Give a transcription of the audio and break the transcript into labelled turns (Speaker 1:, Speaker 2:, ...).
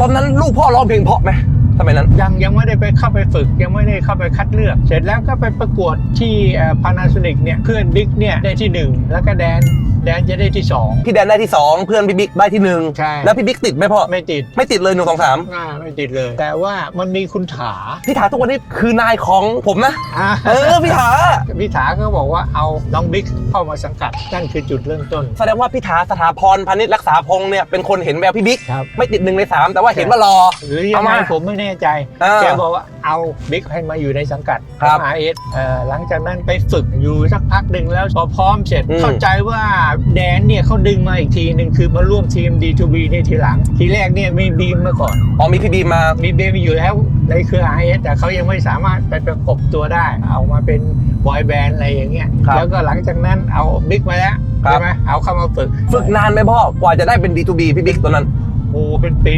Speaker 1: ตอนนั้นลูกพ่อร้องเพลงเพราะไหม สมัยนั้น
Speaker 2: ยังยังไม่ได้ไปเข้าไปฝึก ยังไม่ได้เข้าไปคัดเลือก เสร็จแล้วก็ไปประกวดที่พานาโซนิกเนี่ยเพื่อนบิ๊กเนี่ยได้ที่หนึ่งแล้วก็แดนแดนจะได้ที่สอง
Speaker 1: พี่แดนได้ที่ 2 เพื่อนพี่บิ๊กได้ที่หนึ่ง
Speaker 2: ใช่
Speaker 1: แล้วพี่บิ๊กติดไหมพ่อ
Speaker 2: ไม่ติด
Speaker 1: ไม่ติดเลยหนึ่งสองสาม
Speaker 2: อ่าไม่ติดเลย แต่ว่ามันมีคุณถา
Speaker 1: พี่ถาทุกวันนี้คือนายของผมนะ
Speaker 2: อ่า
Speaker 1: เออพี่ถา
Speaker 2: พี่ถาก็บอกว่าเอาน้องบิ๊กเข้ามาสังกัดนั่นคือจุดเริ่มต้น
Speaker 1: แสดงว่าพี่ถาสถาพรพานิชรักษาพงษ์เนี่ยเป็นคนเห็นแววพี่บิ๊ก
Speaker 2: ครับ
Speaker 1: ไม่ติดหนึ่งในสามแต่ว่าเห็นว่ารอ
Speaker 2: หรือยัง
Speaker 1: เอา
Speaker 2: ไง
Speaker 1: มา
Speaker 2: ผมไม่แน่ใจ
Speaker 1: เออ
Speaker 2: แกบอกว่าเอาบิ๊กให้มาอยู่ในสังกัด
Speaker 1: ครับ
Speaker 2: ของ RS เอ่อหลังจากนั้นไปฝึกอยู่สักพักหนึ่งแล้วพอพร้อมเสร็จ
Speaker 1: อืม
Speaker 2: เข้าใจว่าแดนเนี่ยเขาดึงมาอีกทีหนึ่งคือมาร่วมทีม D2B เนี่ยทีหลัง ทีแรกเนี่ยมีบีมมาก่อน
Speaker 1: อ๋อมีพี่บีมมา
Speaker 2: มีบีมอยู่แล้วในเครือ RS แต่เขายังไม่สามารถไปประกบตัวได้ เอามาเป็นบอยแบนด์อะไรอย่างเงี้ย
Speaker 1: ครับ
Speaker 2: แล้วก็หลังจากนั้นเอาบิ๊กมาแล้ว
Speaker 1: ครับ
Speaker 2: ใช่ไหมเอาเข้ามาฝึก
Speaker 1: ฝึกนานไหมพ่อกว่าจะได้เป็น D2B พี่บิ๊กตัวนั้น
Speaker 2: โอ้เป็นปี